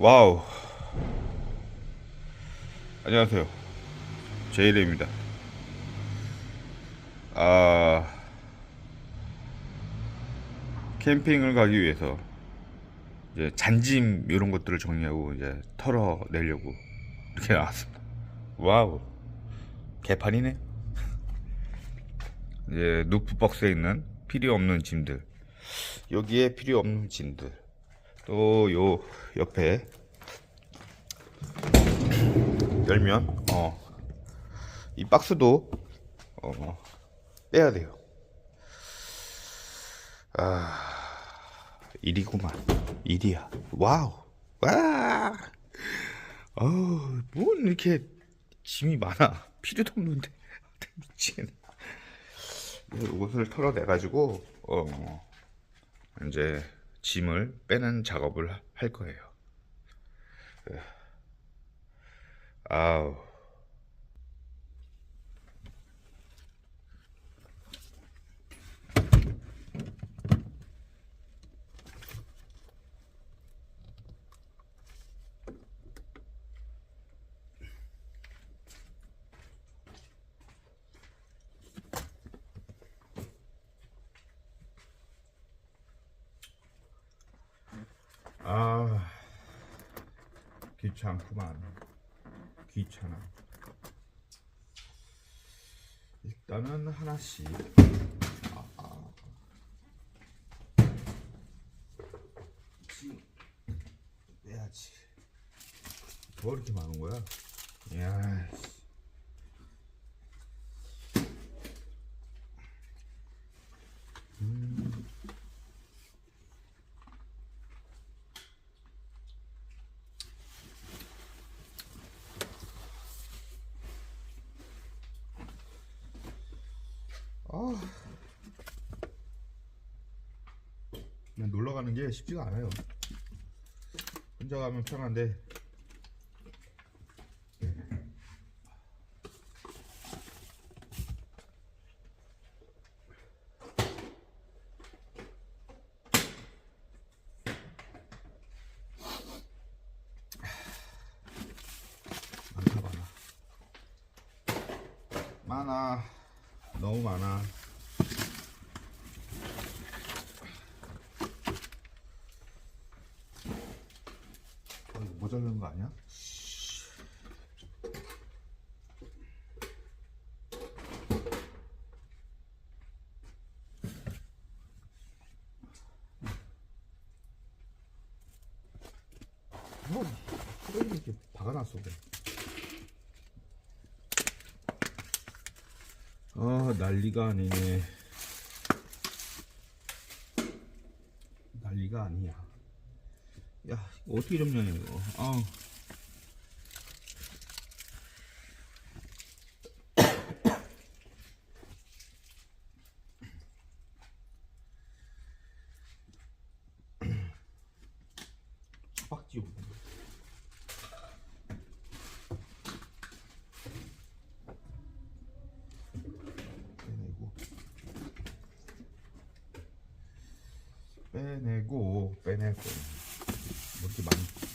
와우. 안녕하세요. 제이레입니다. 아, 캠핑을 가기 위해서 이제 잔짐 이런 것들을 정리하고 이제 털어내려고 이렇게 나왔습니다. 와우. 개판이네. 이제 누프 박스에 있는 필요 없는 짐들. 여기에 필요 없는 짐들. 또 요 옆에 열면 어 이 박스도 어 빼야 돼요. 아 일이구만 일이야. 와우 와. 어뭔 이렇게 짐이 많아 필요도 없는데 미치겠네. 이것을 털어내 가지고 어 이제 짐을 빼는 작업을 할 거예요. 예. 아우. 귀찮구만. 귀찮아. 일단은 하나씩. 아, 아. 지금 빼야지. 뭐 이렇게 많은 거야? 야 씨. 아. 그냥 놀러 가는 게 쉽지가 않아요. 혼자 가면 편한데. 많아. 많아. 너무 많아. 어, 이거 모자르는 거 아니야? 뭐, 이렇게 박아놨어. 아 난리가 아니네. 난리가 아니야. 야 어떻게 접냐 이거? 아 차박지옥 빼내고 빼내고 빼내고. 뭐 이렇게 많이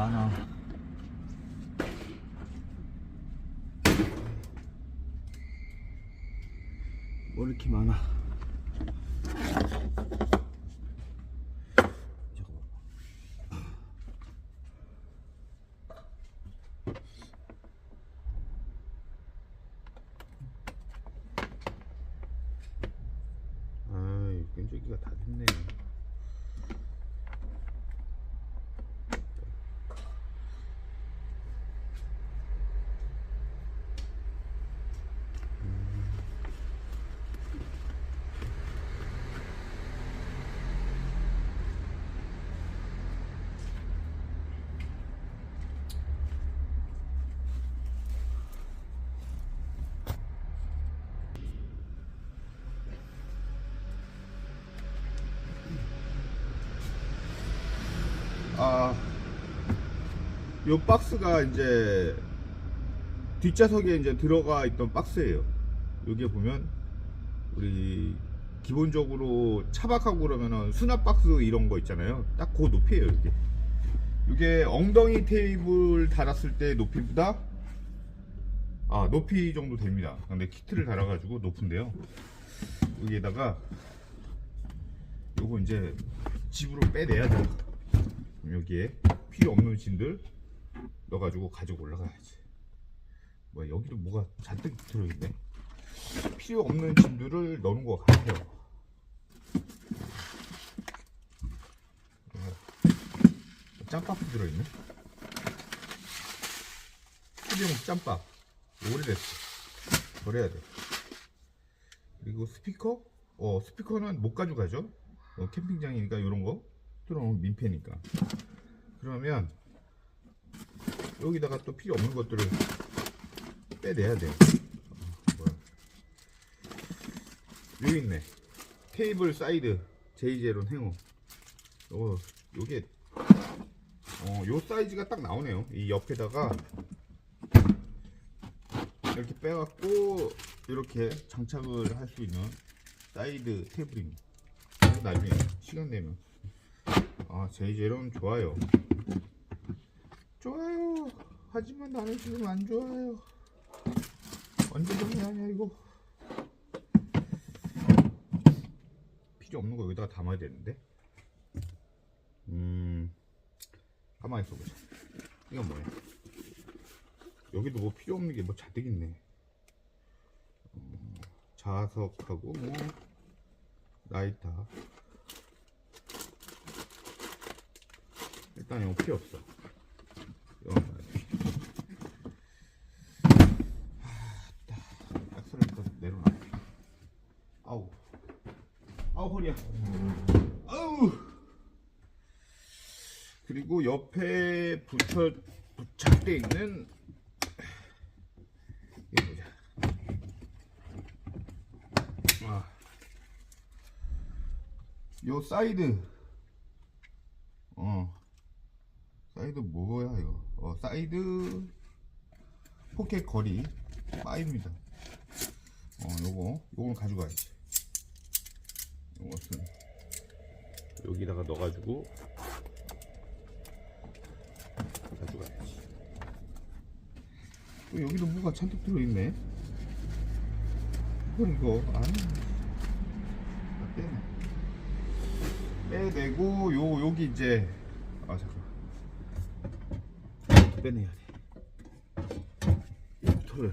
많아. 뭐 이렇게 많아? 잠깐만. 아이, 끈적이가 다 됐네. 아, 요 박스가 이제 뒷좌석에 이제 들어가 있던 박스예요. 여기에 보면 우리 기본적으로 차박하고 그러면은 수납 박스 이런 거 있잖아요. 딱 그 높이에요, 이게. 이게 엉덩이 테이블 달았을 때 높이보다 아 높이 정도 됩니다. 근데 키트를 달아가지고 높은데요. 여기에다가 요거 이제 집으로 빼내야 돼요. 여기에 필요 없는 짐들 넣어가지고 가지고 올라가야지. 뭐야 여기도 뭐가 잔뜩 들어있네. 필요 없는 짐들을 넣는 것 같아요. 짬밥도 들어있네. 소비용 짬밥. 오래됐어. 버려야 돼. 그리고 스피커? 어, 스피커는 못 가져가죠. 어, 캠핑장이니까 이런 거. 뚫어놓으면 민폐니까. 그러면 여기다가 또 필요 없는 것들을 빼내야 돼. 어. 여기 있네. 테이블 사이드 제이제론 행어. 어, 요게 어, 요 사이즈가 딱 나오네요. 이 옆에다가 이렇게 빼갖고 이렇게 장착을 할 수 있는 사이드 테이블입니다. 나중에 시간 되면 아 제이제론 좋아요. 좋아요. 하지만 나는 지금 안 좋아요. 언제 정리하냐 이거. 필요 없는 거 여기다가 담아야 되는데. 음. 가만히 있어 보자. 이건 뭐야? 여기도 뭐 필요 없는 게뭐 잔뜩 있네. 음, 자석하고 뭐 라이터. 일단 이거 필요 없어. 일단 내려놔. 아우. 아우 허리야. 그리고 옆에 붙여 부착돼 있는 이거 보자. 아, 요 사이드, 어, 사이드? 어, 사이드 포켓 거리 파입니다. 어, 요거, 요걸 가져가야지. 요것은 여기다가 넣어가지고 가져가야지. 또 여기도 뭐가 잔뜩 들어있네. 이거 이거 아 빼네. 빼내고 요 여기 이제 아 잠깐 빼내야 돼. 털을.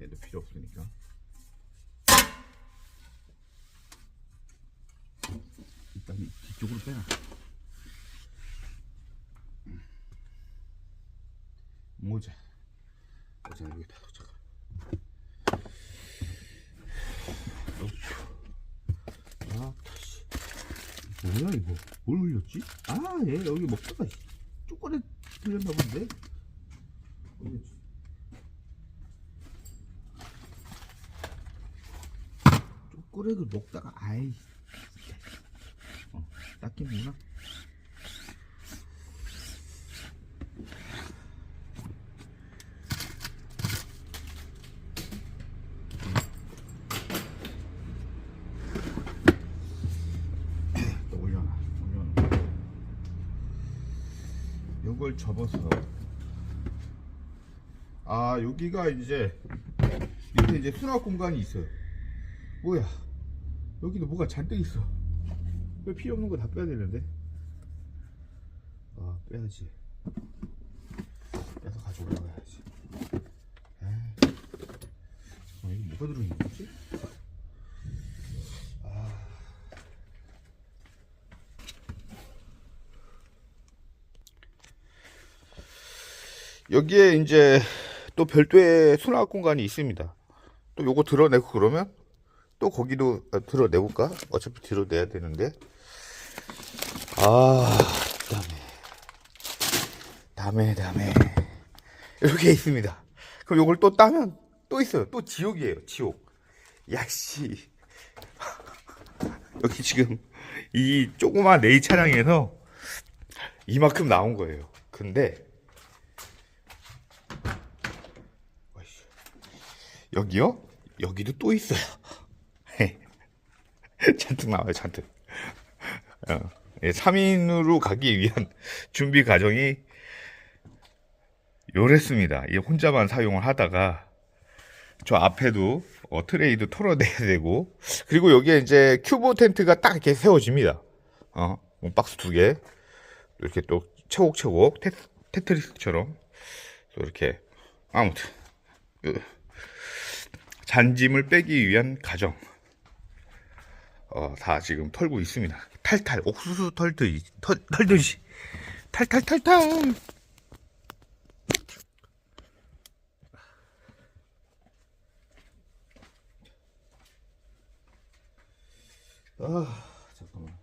얘도 필요 없으니까. 일단 이 뒤쪽으로 빼놔. 모자. 모자 여기 다 도착. 아, 다시. 뭐야 이거? 뭘 흘렸지? 아, 얘 여기 먹다가 초콜릿 흘렸나 본데. 초콜릿을 먹다가 아이 어, 닦이는구나 요걸 접어서. 아 여기가 이제 밑에 이제 수납 공간이 있어요. 뭐야. 여기도 뭐가 잔뜩 있어. 왜 필요 없는 거 다 빼야 되는데? 아 빼야지. 빼서 가지고 올라가야지. 에이. 어, 이거 뭐가 들어있는 거지? 여기에 이제 또 별도의 수납 공간이 있습니다. 또 요거 드러내고 그러면 또 거기도 아, 드러내볼까? 어차피 드러내야 되는데. 아, 그다음에 다음에 다음에 이렇게 있습니다. 그럼 요걸 또 따면 또 있어요. 또 지옥이에요. 지옥. 야씨. 여기 지금 이 조그만 레이 차량에서 이만큼 나온 거예요. 근데 어이씨. 여기요? 여기도 또 있어요. 잔뜩 나와요, 잔뜩. 어, 예, 3인으로 가기 위한 준비 과정이 요랬습니다. 이 혼자만 사용을 하다가 저 앞에도 어, 트레이도 털어내야 되고 그리고 여기에 이제 큐브 텐트가 딱 이렇게 세워집니다. 어, 뭐 박스 두 개. 이렇게 또 채곡채곡 테, 테트리스처럼 또 이렇게 아무튼 그 잔짐을 빼기 위한 가정 어, 다 지금 털고 있습니다. 탈탈 옥수수 털듯이 털, 털듯이 탈탈탈탈 아 잠깐만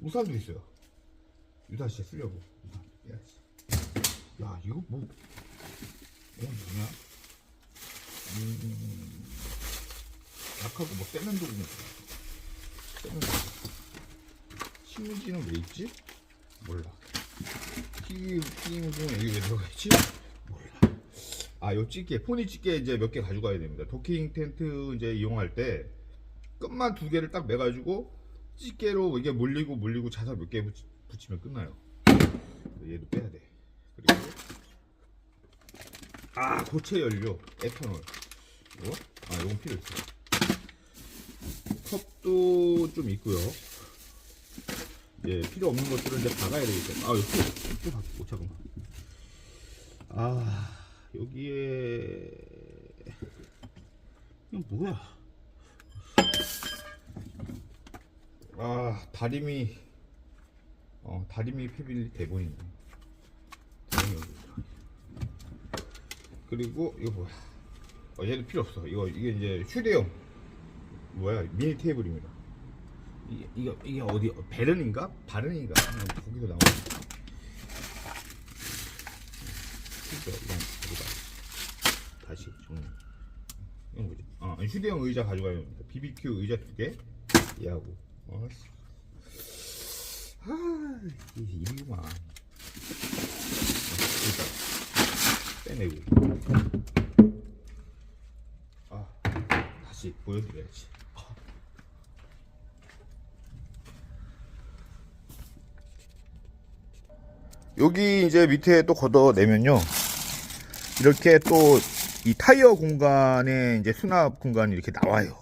우산도 있어요. 유다 씨 쓰려고. 야 이거 뭐 뭐냐? 음, 약하고 뭐 떼는 도구는 떼는 도구. 신문지는 왜 있지? 몰라. 튀김 튀김은 여기 왜 들어가 있지? 몰라. 아, 요 찌개, 포니 찌개 이제 몇 개 가져가야 됩니다. 도킹 텐트 이제 이용할 때 끝만 두 개를 딱 매가지고 찌개로 이게 물리고 물리고 자석 몇개 붙이면 끝나요. 얘도 빼야 돼. 그리고 아 고체 연료 에탄올 이거 아 이건 필요 있어. 컵도 좀 있고요. 예 필요 없는 것들은 이제 박아야 되겠죠. 아 여기 또 바뀌고 잠깐만. 아 여기에 이건 뭐야? 아 다리미 어 다리미 패밀리 대본이네. 그리고 이거 뭐야 어, 얘도 필요 없어. 이거 이게 이제 휴대용. 뭐야? 미니 테이블입니다. 이게 이거 이게 어디 베른인가? 바른인가? 어, 거기서 나오는 이거 다시 정리. 이건 뭐지. 아 휴대용 의자 가져가야 됩니다. BBQ 의자 두 개. 얘하고. 어, 아, 이게 일이구만. 일단 빼내고. 아, 다시 보여드려야지. 여기 이제 밑에 또 걷어내면요. 이렇게 또 이 타이어 공간에 이제 수납 공간이 이렇게 나와요.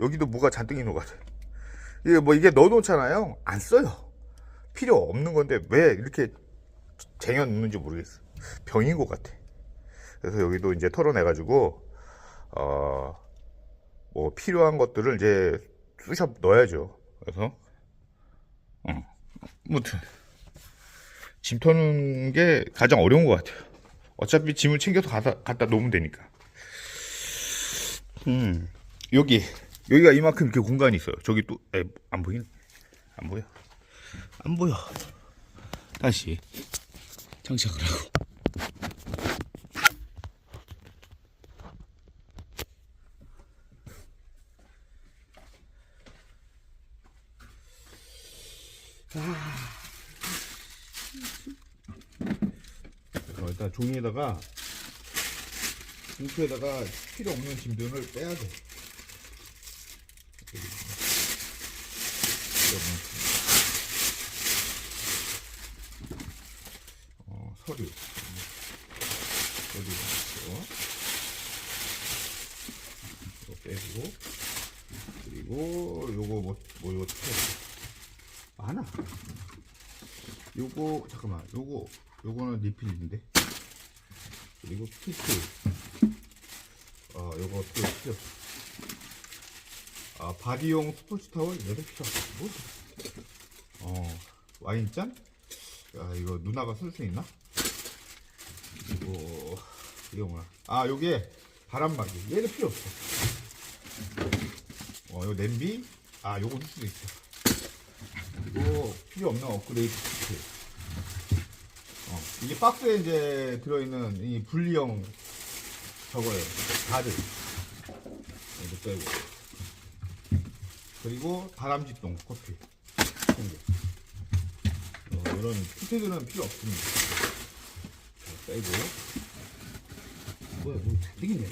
여기도 뭐가 잔뜩 있는 것 같아요. 이게 뭐 이게 넣어놓잖아요. 안 써요. 필요 없는 건데 왜 이렇게 쟁여 놓는지 모르겠어. 병인 것 같아. 그래서 여기도 이제 털어내 가지고 어 뭐 필요한 것들을 이제 쑤셔 넣어야죠. 그래서 어, 무튼 짐 터는 게 가장 어려운 것 같아요. 어차피 짐을 챙겨서 갖다, 갖다 놓으면 되니까. 음 여기 여기가 이만큼 이렇게 공간이 있어요. 저기 또 안 보이네. 안 보여. 안 보여. 다시 장착을 하고. 어, 일단 종이에다가 봉투에다가 필요 없는 짐들을 빼야 돼. 어, 서류. 서류. 이거. 이거 빼고. 그리고, 요거 뭐, 뭐, 이거 태 많아. 요거, 잠깐만. 요거, 요거는 리필인데. 그리고 키트. 어, 요거 또 필요. 아, 바디용 스포츠 타월 얘도 필요 없어. 뭐? 어, 와인잔? 야, 이거 누나가 쓸 수 있나? 이거, 이거 뭐야? 아, 요게 바람막이. 얘도 필요 없어. 어, 요 냄비? 아, 요거 쓸 수도 있어. 그리고 필요 없는 업그레이드 키트. 이게 박스에 이제 들어있는 이 분리형 저거예요. 가드. 이거 빼고. 그리고 다람쥐똥 커피. 어, 이런 키트들은 필요 없습니다. 자, 빼고. 뭐야, 뭐 되겠네.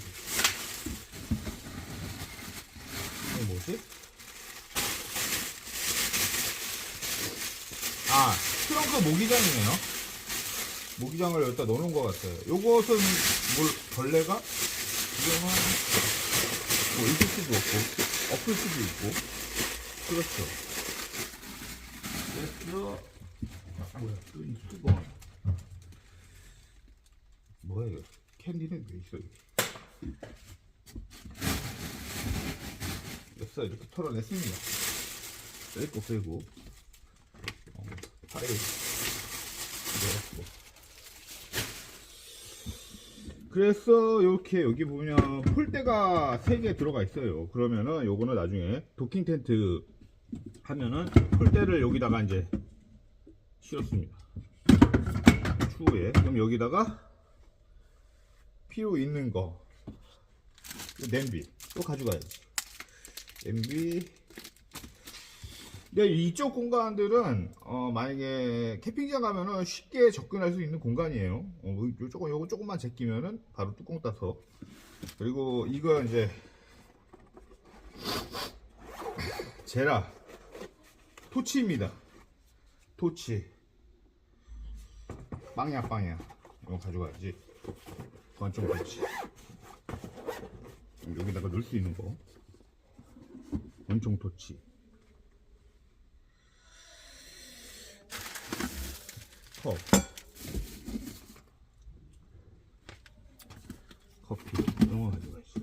이거 뭐지? 아, 트렁크 모기장이네요. 모기장을 여기다 넣어놓은 것 같아요. 요것은 뭘, 벌레가? 이거는 뭐 있을 수도 없고, 없을 수도 있고. 그렇죠. 그래서, 아, 뭐야, 또이 수건. 뭐야, 이거. 캔디는 왜 있어, 이게. 됐어, 이렇게 털어냈습니다. 뺄거 빼고. 어, 파일. 넣었고. 그래서 이렇게 여기 보면 폴대가 3개 들어가 있어요. 그러면은 요거는 나중에 도킹 텐트 하면은 폴대를 여기다가 이제 실었습니다. 추후에 그럼 여기다가 필요 있는 거 냄비 또 가져가야지. 냄비 근데 이쪽 공간들은 어, 만약에 캠핑장 가면은 쉽게 접근할 수 있는 공간이에요. 어, 요 조금 요거 조금만 제끼면은 바로 뚜껑 따서 그리고 이거 이제 제라 토치입니다. 토치 빵야 빵야 이거 가져가야지. 관점 토치 여기다가 넣을 수 있는 거 원총 토치. 컵 커피. 이런 거 가져가야지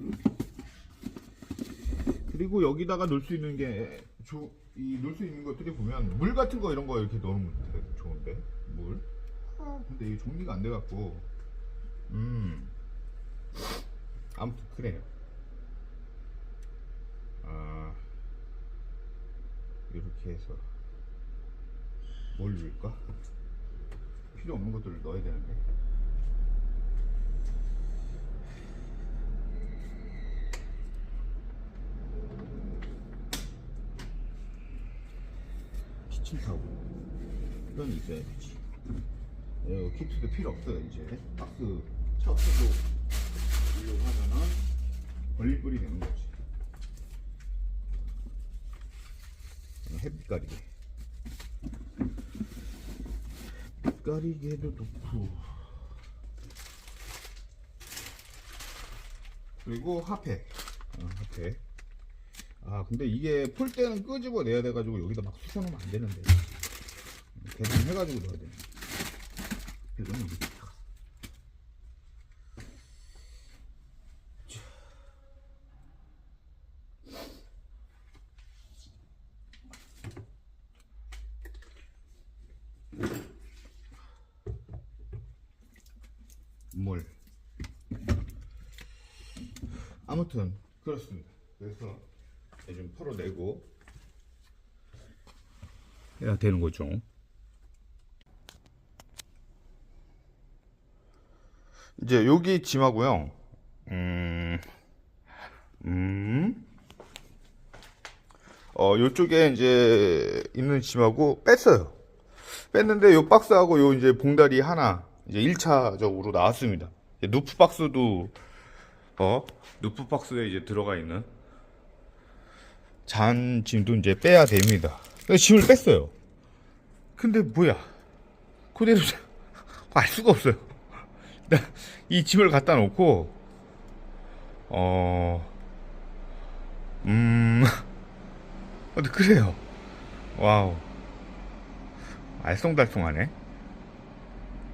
그리고 여기다가 넣을 수 있는 게 이 넣을 수 있는 것들이 보면 물 같은 거 이런 거 이렇게 넣으면 좋은데? 물? 아, 근데 이게 정리가 안 돼 갖고. 음. 아무튼 그래요. 아. 이렇게 해서 뭘 넣을까? 필요 없는 것들을 넣어야 되는데. 키친타올. 이건 있어야 되지. 예, 키트도 필요 없어요, 이제. 박스 차트도 이용하면은 걸릴 뿌리 되는 거지. 햇빛 가리개. 가리개도 놓고. 그리고 핫팩. 어, 핫팩. 아 근데 이게 풀 때는 끄집어 내야 돼 가지고 여기다 막 쑤셔놓으면 안 되는데. 계속 해가지고 넣어야 돼 이거는 물. 아무튼 그렇습니다. 그래서 좀 털어내고 해야 되는 거죠. 이제 여기 짐하고요. 음, 음, 어, 요쪽에 이제 있는 짐하고 뺐어요. 뺐는데 요 박스하고 요 이제 봉다리 하나 이제 1차적으로 나왔습니다. 누프 박스도 어 누프 박스에 이제 들어가 있는 잔 짐도 이제 빼야 됩니다. 짐을 뺐어요. 근데 뭐야? 그대로 알 수가 없어요. 나이 짐을 갖다 놓고 어 음, 그래요. 와우. 알쏭달쏭하네.